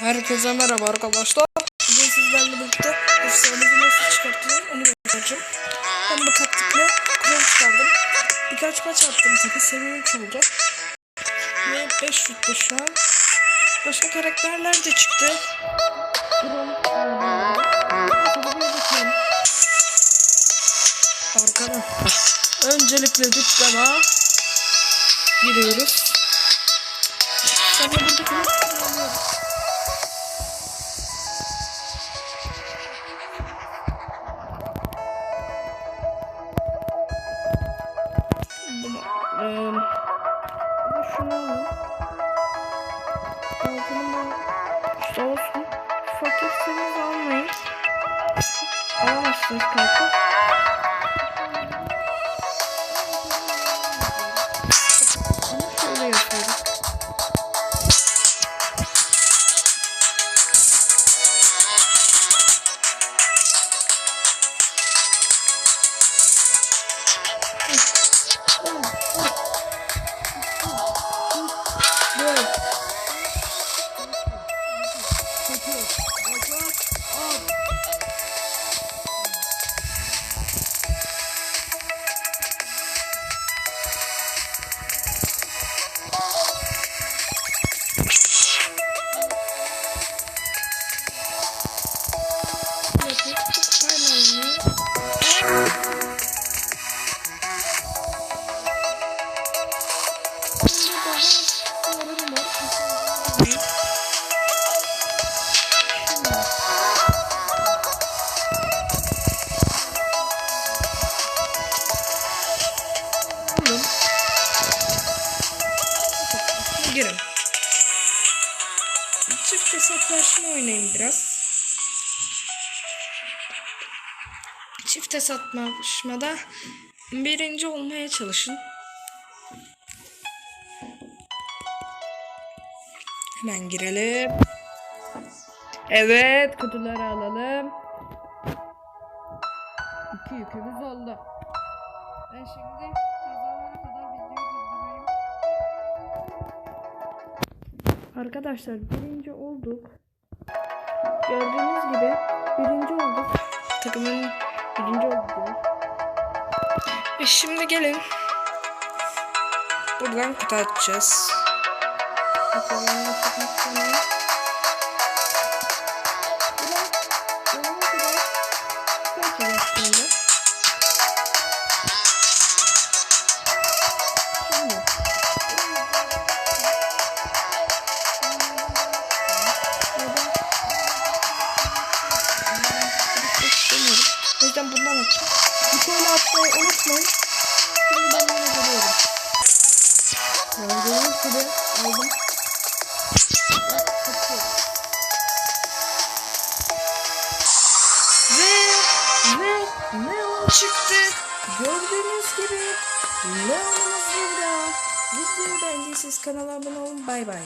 Herkese merhaba arkadaşlar. Bugün sizlerle birlikte efsanemizi nasıl çıkartılır onu göstereceğim. Ben bu taktikle kule çıkardım. Birkaç maç attım tabi seviye 3 oldu. Ve 5 rütbe şu an. Başka karakterler de çıktı. Arkadan. Öncelikle dükkana giriyoruz. Sonra buradaki Da işte olsun. Fakirseniz almayın. Alamazsınız kartı. Yapıp Girin. Çift hesaplaşma oynayın biraz. Çift hesaplaşmada birinci olmaya çalışın. Hemen girelim. Evet kutuları alalım. İki yükümüz oldu. Ben şimdi kazanana kadar videoyu durdurayım. Arkadaşlar birinci olduk. Gördüğünüz gibi birinci olduk. Takımın birinci oldu. Ve şimdi gelin. Buradan kutu açacağız. Bakalım nasıl şöyle atmayı unutmayın. Şimdi ben yine geliyorum. Gördüğünüz gibi aldım. Ve ve Leon çıktı. Gördüğünüz gibi Leon'umuz burada. Videoyu beğendiyseniz kanala abone olun. Bay bay.